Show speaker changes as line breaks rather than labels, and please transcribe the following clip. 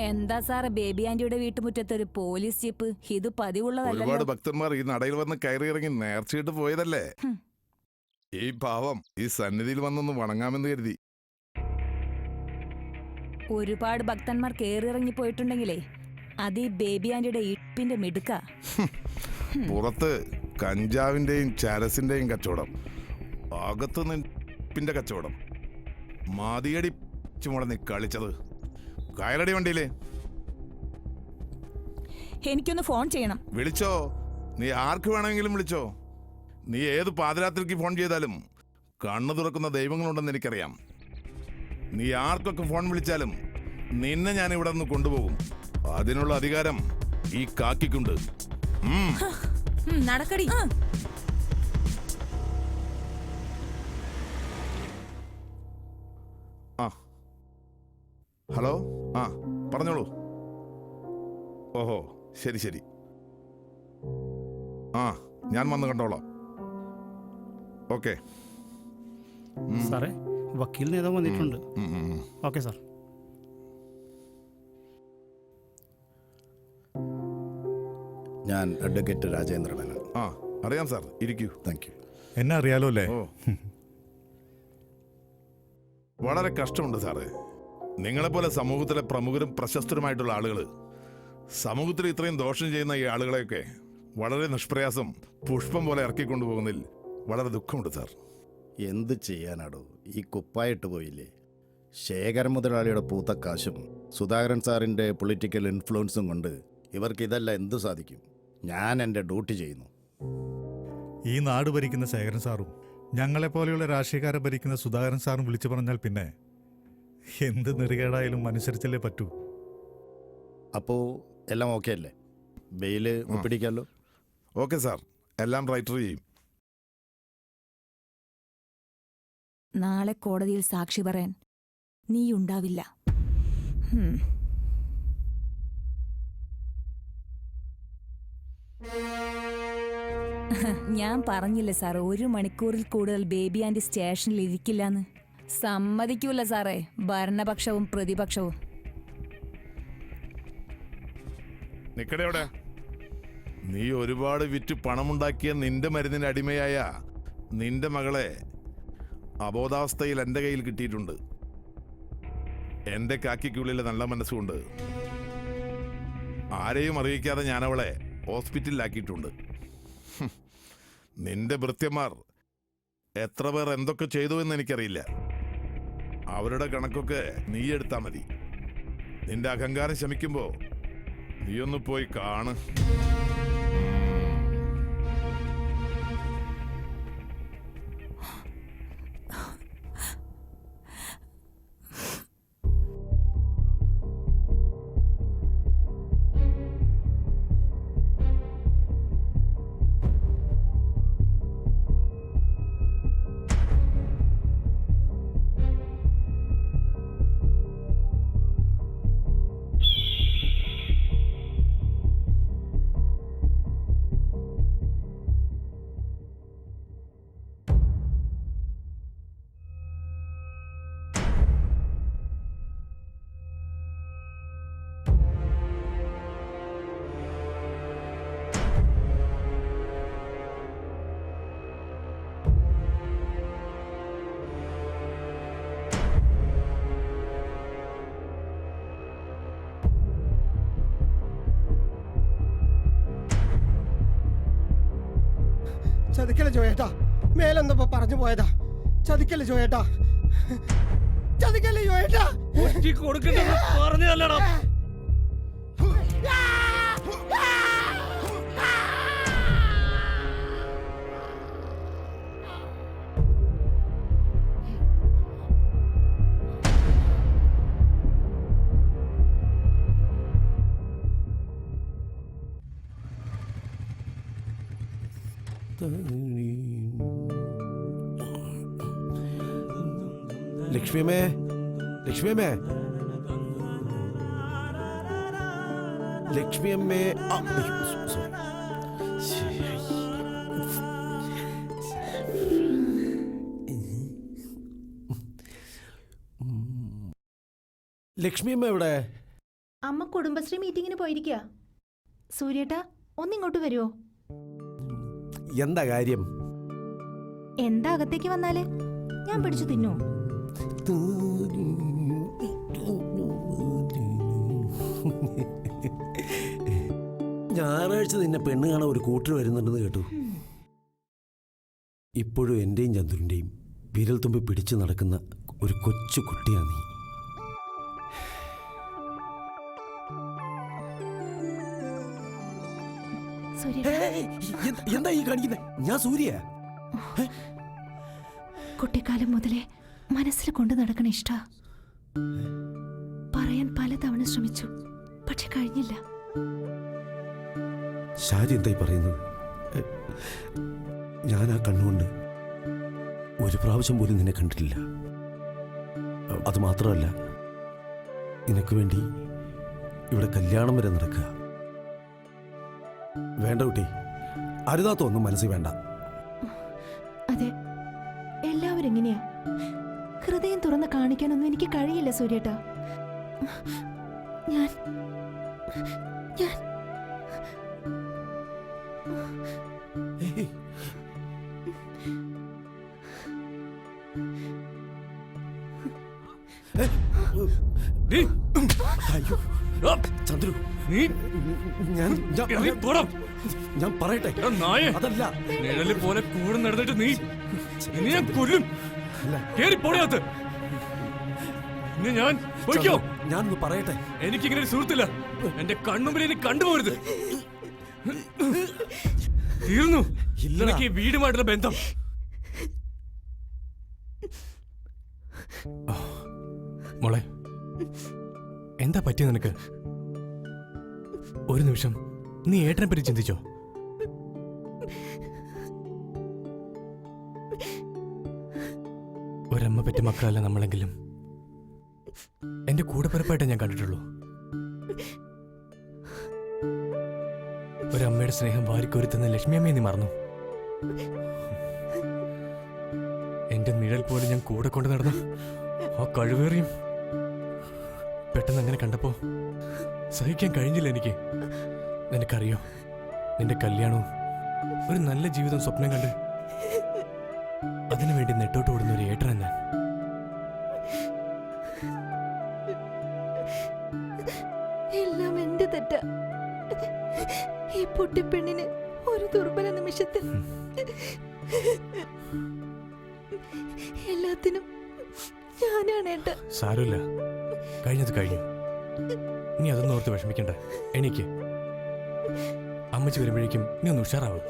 എന്താ സാറേ ബേബി ആന്റിയുടെ വീട്ടുമുറ്റത്ത് ഒരു പോലീസ് ജീപ്പ്? ഇത്
ഒരുപാട്
പതിവുള്ളതല്ലോ
ഭക്തന്മാർ ഈ നടയിൽ വന്ന് കയറി ഇറങ്ങി നേർച്ചയിട്ട് പോയതല്ലേ?
ഹും.
ഈ പാവം ഈ സന്നിധിയിൽ വന്നൊന്ന് വണങ്ങാമെന്ന് കരുതി.
ഒരുപാട് ഭക്തന്മാർ ഇറങ്ങി പോയിട്ടുണ്ടെങ്കിലേ അത് ഈ ബേബി ആന്റിയുടെ ഇപ്പിന്റെ മിടുക്ക.
പുറത്ത് കഞ്ചാവിന്റെയും ചരസിന്റെയും കച്ചവടം. അകത്ത് ഇപ്പിന്റെ കച്ചവടം. മാതിയടി ചുമടന്നി നീ കളിച്ചത്. കയറടി വണ്ടിയിൽ.
എനിക്കൊന്ന് ഫോൺ ചെയ്യണം.
വിളിച്ചോ? നീ ആർക്ക് വേണമെങ്കിലും വിളിച്ചോ? നീ ഏത് പാതിരാത്രിക്ക് ഫോൺ ചെയ്താലും കണ്ണു തുറക്കുന്ന ദൈവങ്ങളുണ്ടെന്ന് എനിക്കറിയാം. നീ ആർക്കൊക്കെ ഫോൺ വിളിച്ചാലും നിന്നെ ഞാൻ ഇവിടെ നിന്ന് കൊണ്ടുപോകും. അതിനുള്ള അധികാരം ഈ കാക്കിക്കുണ്ട്.
നടക്കടി.
ആ. ഹലോ? ആ പറഞ്ഞോളൂ. ഓഹോ ശരി ശരി. ആ ഞാൻ വന്ന് കണ്ടോളാം. ഓക്കെ.
സാറേ വക്കീൽ നേതാവ് വന്നിട്ടുണ്ട്. Okay sir.
ഞാൻ അഡ്വക്കേറ്റ് രാജേന്ദ്ര രാജേന്ദ്രനാണ്
ആ അറിയാം സാർ. ഇരിക്കൂ.
താങ്ക് യു
എന്നെ അറിയാലോ അല്ലേ?
വളരെ കഷ്ടമുണ്ട് സാറേ. നിങ്ങളെപ്പോലെ സമൂഹത്തിലെ പ്രമുഖരും പ്രശസ്തരുമായിട്ടുള്ള ആളുകൾ സമൂഹത്തിൽ ഇത്രയും ദോഷം ചെയ്യുന്ന ഈ ആളുകളെയൊക്കെ വളരെ നിഷ്പ്രയാസം പുഷ്പം പോലെ ഇറക്കിക്കൊണ്ടുപോകുന്നതിൽ വളരെ ദുഃഖമുണ്ട് സാർ.
എന്ത് ചെയ്യാനാടോ? ഈ കുപ്പായിട്ട് പോയില്ലേ? ശേഖര മുതലാളിയുടെ പൂത്ത കാശും സുധാകരൻ സാറിന്റെ പൊളിറ്റിക്കൽ ഇൻഫ്ലുവൻസും കൊണ്ട് ഇവർക്ക് ഇതെല്ലാം എന്ത് സാധിക്കും? ഞാൻ എന്റെ ഡ്യൂട്ടി ചെയ്യുന്നു.
ഈ നാട് ഭരിക്കുന്ന ശേഖരൻ സാറും ഞങ്ങളെപ്പോലെയുള്ള രാഷ്ട്രീയക്കാരെ ഭരിക്കുന്ന സുധാകരൻ സാറും വിളിച്ചു പറഞ്ഞാൽ പിന്നെ എന്ത് നെറികേടായാലും അനുസരിച്ചല്ലേ പറ്റൂ.
അപ്പോൾ എല്ലാം ഓക്കെ അല്ലേ? ബെയിൽ ഒപ്പിടിക്കാമല്ലോ
ഓക്കെ സാർ എല്ലാം റൈറ്റർ ചെയ്യും.
നാളെ കോടതിയിൽ സാക്ഷി പറയാൻ നീ ഉണ്ടാവില്ല. ഞാൻ പറഞ്ഞില്ല സാർ ഒരു മണിക്കൂറിൽ കൂടുതൽ ബേബി ആന്റി സ്റ്റേഷനിൽ ഇരിക്കില്ലെന്ന്. സമ്മതിക്കൂല സാറേ. ഭരണപക്ഷവും പ്രതിപക്ഷവും.
നിക്കടെ നീ ഒരുപാട് വിറ്റ് പണമുണ്ടാക്കിയ നിന്റെ മരുന്നിന് അടിമയായ നിന്റെ മകളെ അബോധാവസ്ഥയിൽ എന്റെ കയ്യിൽ കിട്ടിയിട്ടുണ്ട്. എന്റെ കാക്കിക്കുള്ളിലെ നല്ല മനസ്സുകൊണ്ട് ആരെയും അറിയിക്കാതെ ഞാൻ അവളെ ഹോസ്പിറ്റലിലാക്കിയിട്ടുണ്ട്. നിന്റെ ഭൃത്യന്മാർ എത്ര പേർ എന്തൊക്കെ ചെയ്തു എന്ന് എനിക്കറിയില്ല. അവരുടെ കണക്കൊക്കെ നീ എടുത്താ മതി. നിന്റെ അഹങ്കാരം ശമിക്കുമ്പോ ഒന്ന് പോയി കാണ്.
ചതിക്കൽ ജോയേട്ടാ? മേലെന്തപ്പോ പറഞ്ഞു പോയതാ? ചതിക്കല ജോയേട്ടാ? ചതിക്കല ജോയേട്ടാ?
പറഞ്ഞല്ലടാ
ലക്ഷ്മിയമ്മേ ലക്ഷ്മിയമ്മേ. ലക്ഷ്മിയമ്മേ. ലക്ഷ്മിയമ്മ എവിടെ?
അമ്മ കുടുംബശ്രീ മീറ്റിങ്ങിന് പോയിരിക്കുക സൂര്യേട്ടാ ഒന്നിങ്ങോട്ട് വരുമോ
എന്താ കാര്യം?
എന്താ അകത്തേക്ക് വന്നാൽ? ഞാൻ പിടിച്ചു തിന്നോ?
ഞായറാഴ്ച നിന്നെ പെണ്ണ് കാണാൻ ഒരു കൂട്ടർ വരുന്നുണ്ടെന്ന് കേട്ടു. ഇപ്പോഴും എന്റെയും ചന്ദ്രന്റെയും വിരൽ തുമ്പി പിടിച്ചു നടക്കുന്ന ഒരു കൊച്ചു കുട്ടിയാണ് നീ. എന്താ ഈ കാണിക്കുന്നത് ഞാൻ സൂര്യ.
കുട്ടിക്കാലം മുതലേ മനസ്സിൽ കൊണ്ടു നടക്കണ ഇഷ്ട. പറയാൻ പലതവണ ശ്രമിച്ചു. പക്ഷെ കഴിഞ്ഞില്ല.
ഷാജി എന്തായി പറയുന്നത് ഞാൻ ആ കണ്ണുകൊണ്ട് ഒരു പ്രാവശ്യം പോലും നിന്നെ കണ്ടിട്ടില്ല. അത് മാത്രമല്ല നിനക്ക് വേണ്ടി ഇവിടെ കല്യാണം വരെ നടക്കുക. വേണ്ട കുട്ടി അരുതാത്തൊന്നും മനസ്സിൽ വേണ്ട.
അതെ. എല്ലാവരും എങ്ങനെയാ? തുറന്ന് കാണിക്കാനൊന്നും എനിക്ക് കഴിയില്ല സൂര്യേട്ടാ. ഞാൻ ഞാൻ.
ചന്ദ്രു.
നീ
ഞാൻ ഞാൻ- പറയട്ടെ. അതല്ല.
നിഴൽ പോലെ കൂടെ നടന്നിട്ട് നീ ഇനി ഞാൻ കൊല്ലും കേറി പോടകത്ത് ഇനി ഞാൻ പൊയ്ക്കോ.
ഞാനൊന്ന് പറയട്ടെ?
എനിക്കിങ്ങനെ ഒരു സുഹൃത്തില്ല. എന്റെ കണ്ണുമ്പിൽ ഇനി കണ്ടുപോകരുത്. തീർന്നു.
ഇല്ലടാ.
നിനക്ക് ഈ വീടുമായിട്ടുള്ള ബന്ധം. മോളെ എന്താ പറ്റിയ നിനക്ക്? ഒരു നിമിഷം നീ ഏട്ടനെ പറ്റി ചിന്തിച്ചോ? ഒരമ്മ പറ്റി മക്കളല്ല നമ്മളെങ്കിലും. എന്റെ കൂടെ കൂടെപ്പിറപ്പായിട്ടേ ഞാൻ കണ്ടിട്ടുള്ളൂ. ഒരമ്മയുടെ സ്നേഹം വാരിക്കൊരുത്തുന്ന ലക്ഷ്മിയമ്മയെ നീ മറന്നു. എന്റെ നിഴൽ പോലെ ഞാൻ കൂടെ കൊണ്ട് നടന്നു. ആ കഴിവേറിയും പെട്ടെന്ന് അങ്ങനെ കണ്ടപ്പോ സഹിക്കാൻ കഴിഞ്ഞില്ല എനിക്ക്. നിനക്കറിയോ നിന്റെ കല്യാണവും ഒരു നല്ല ജീവിതം സ്വപ്നം കണ്ട്
പൊട്ടിപ്പെണ്ണിന് ഒരു ദുർബല നിമിഷത്തിൽ എല്ലാത്തിനും ഞാനാണ് ഏട്ട.
സാരമില്ല. കഴിഞ്ഞത് കഴിഞ്ഞു. നീ അതൊന്നും ഓർത്ത് വിഷമിക്കണ്ട. എനിക്ക്. അമ്മച്ചി വരുമ്പോഴേക്കും നീ ഒന്ന് ഉഷാറാവും.